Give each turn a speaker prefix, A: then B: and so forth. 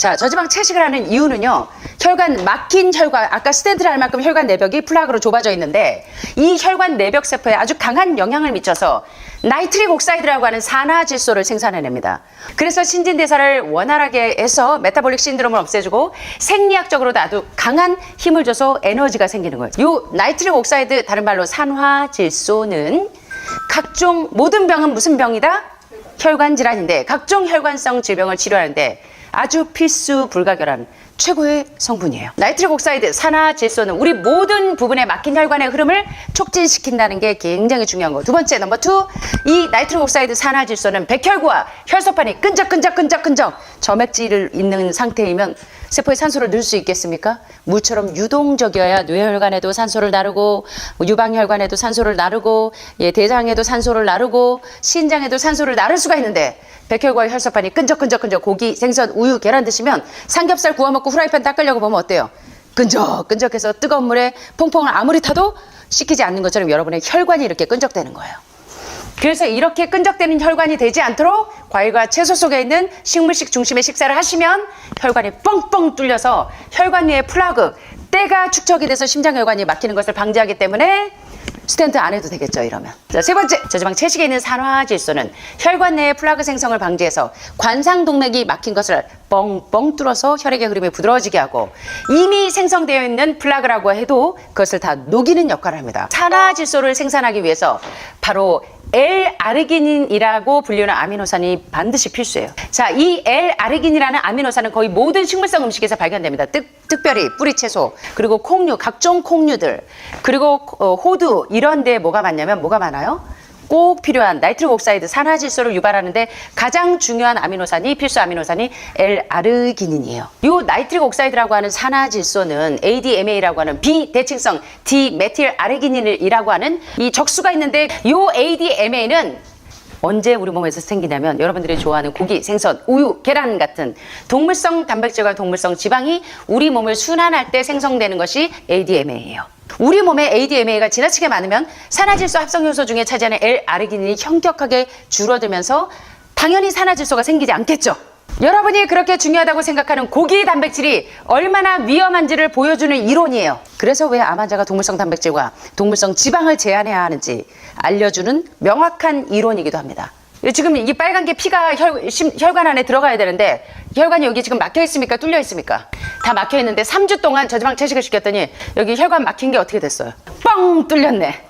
A: 자, 저지방 채식을 하는 이유는요. 혈관 막힌 혈관, 아까 스탠트를 할 만큼 혈관 내벽이 플라그로 좁아져 있는데 이 혈관 내벽 세포에 아주 강한 영향을 미쳐서 나이트릭 옥사이드라고 하는 산화질소를 생산해냅니다. 그래서 신진대사를 원활하게 해서 메타볼릭 신드롬을 없애주고 생리학적으로도 아주 강한 힘을 줘서 에너지가 생기는 거예요. 이 나이트릭 옥사이드 다른 말로 산화질소는 각종 모든 병은 무슨 병이다? 혈관 질환인데 각종 혈관성 질병을 치료하는데 아주 필수 불가결한 최고의 성분이에요. 나이트릭 옥사이드 산화 질소는 우리 모든 부분에 막힌 혈관의 흐름을 촉진시킨다는 게 굉장히 중요한 거. 두 번째 넘버 투, 이 나이트릭 옥사이드 산화 질소는 백혈구와 혈소판이 끈적끈적끈적끈적 점액질을 있는 상태이면 세포에 산소를 넣을 수 있겠습니까? 물처럼 유동적이어야 뇌혈관에도 산소를 나르고 뭐 유방혈관에도 산소를 나르고 예, 대장에도 산소를 나르고 신장에도 산소를 나를 수가 있는데 백혈과 혈소판이 끈적끈적끈적 고기, 생선, 우유, 계란 드시면 삼겹살 구워 먹고 후라이팬 닦으려고 보면 어때요? 끈적끈적해서 뜨거운 물에 퐁퐁을 아무리 타도 식히지 않는 것처럼 여러분의 혈관이 이렇게 끈적대는 거예요. 그래서 이렇게 끈적대는 혈관이 되지 않도록 과일과 채소 속에 있는 식물식 중심의 식사를 하시면 혈관이 뻥뻥 뚫려서 혈관 위에 플라그, 때가 축적이 돼서 심장혈관이 막히는 것을 방지하기 때문에 스탠트 안 해도 되겠죠 이러면. 자, 세 번째. 저지방 채식에 있는 산화질소는 혈관 내의 플라그 생성을 방지해서 관상동맥이 막힌 것을 뻥뻥 뚫어서 혈액의 흐름이 부드러워지게 하고 이미 생성되어 있는 플라그라고 해도 그것을 다 녹이는 역할을 합니다. 산화질소를 생산하기 위해서 바로 L-아르기닌이라고 불리는 아미노산이 반드시 필수예요. 자, 이 L-아르기닌이라는 아미노산은 거의 모든 식물성 음식에서 발견됩니다. 특, 특별히 뿌리 채소, 그리고 콩류, 각종 콩류들, 그리고 어, 호두 이런 데에 뭐가 많냐면 뭐가 많아요? 꼭 필요한 나이트릭 옥사이드 산화질소를 유발하는데 가장 중요한 아미노산이 필수 아미노산이 L-아르기닌이에요. 이 나이트릭 옥사이드라고 하는 산화질소는 ADMA라고 하는 비대칭성 디메틸 아르기닌이라고 하는 이 적수가 있는데 이 ADMA는 언제 우리 몸에서 생기냐면 여러분들이 좋아하는 고기, 생선, 우유, 계란 같은 동물성 단백질과 동물성 지방이 우리 몸을 순환할 때 생성되는 것이 ADMA예요. 우리 몸에 ADMA가 지나치게 많으면 산화질소 합성 요소 중에 차지하는 L-아르기닌이 현격하게 줄어들면서 당연히 산화질소가 생기지 않겠죠. 여러분이 그렇게 중요하다고 생각하는 고기 단백질이 얼마나 위험한지를 보여주는 이론이에요. 그래서 왜 암 환자가 동물성 단백질과 동물성 지방을 제한해야 하는지 알려주는 명확한 이론이기도 합니다. 지금 이 빨간 게 피가 혈, 심- 혈관 안에 들어가야 되는데 혈관이 여기 지금 막혀 있습니까? 뚫려 있습니까? 다 막혀 있는데 3주 동안 저지방 채식을 시켰더니 여기 혈관 막힌 게 어떻게 됐어요? 뻥 뚫렸네.